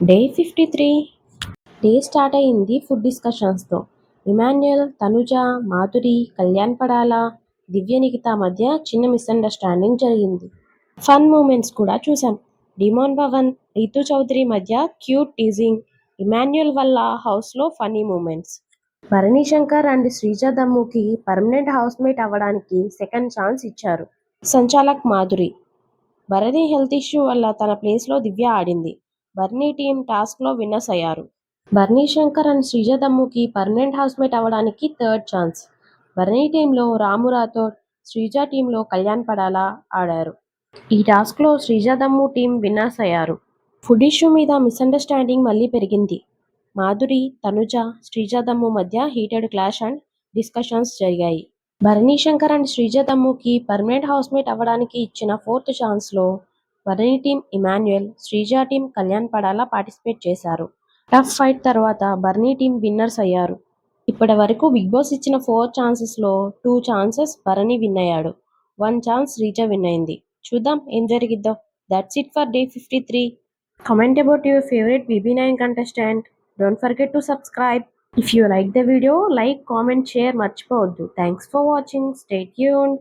Day fifty three day start అయింది food డిస్కషన్స్తో ఇమాన్యుయల్ తనుజ మాధురి కళ్యాణ్ పడాల దివ్య నిఖిత మధ్య చిన్న మిస్అండర్స్టాండింగ్ జరిగింది. ఫన్ మూమెంట్స్ కూడా చూసాం డిమాన్ భవన్ రీతు చౌదరి మధ్య క్యూట్ టీజింగ్ ఇమాన్యుయల్ వల్ల హౌస్లో funny moments Bharani Shankar and Sreeja దమ్ముకి permanent housemate అవ్వడానికి సెకండ్ ఛాన్స్ ఇచ్చారు. సంచాలక్ మాధురి. భరణి హెల్త్ ఇష్యూ వల్ల తన ప్లేస్లో దివ్య ఆడింది. బర్నీ టీం టాస్క్లో విన్నర్స్ అయ్యారు. బర్నీ శంకర్ అండ్ శ్రీజ దమ్ముకి పర్మనెంట్ హౌస్మేట్ అవ్వడానికి థర్డ్ ఛాన్స్. బర్నీ టీంలో రాము రాథోడ్ శ్రీజ టీంలో కళ్యాణ్ పడాలా ఆడారు. ఈ టాస్క్లో శ్రీజ దమ్ము టీం విన్నర్స్ అయ్యారు. ఫుడ్ ఇష్యూ మీద మిస్అండర్స్టాండింగ్ మళ్ళీ పెరిగింది. మాధురి తనుజ శ్రీజ దమ్ము మధ్య హీటెడ్ క్లాష్ అండ్ డిస్కషన్స్ జరిగాయి. భరణీ శంకర్ అండ్ శ్రీజ దమ్ముకి పర్మనెంట్ హౌస్మేట్ అవ్వడానికి ఇచ్చిన fourth ఛాన్స్లో Bharani team Emmanuel Srija team Kalyan Padala participate చేశారు. టఫ్ ఫైట్ తర్వాత బర్నీ టీం విన్నర్స్ అయ్యారు. ఇప్పటి వరకు బిగ్ బాస్ ఇచ్చిన ఫోర్ ఛాన్సెస్లో టూ ఛాన్సెస్ భరణి విన్ అయ్యాడు. వన్ ఛాన్స్ శ్రీజ విన్ అయింది. చూద్దాం ఏం జరిగిద్దో. That's it for day fifty three comment about your favourite BB nine contestant don't forget to subscribe if you like the video like comment share మర్చిపోవద్దు. Thanks for watching stay tuned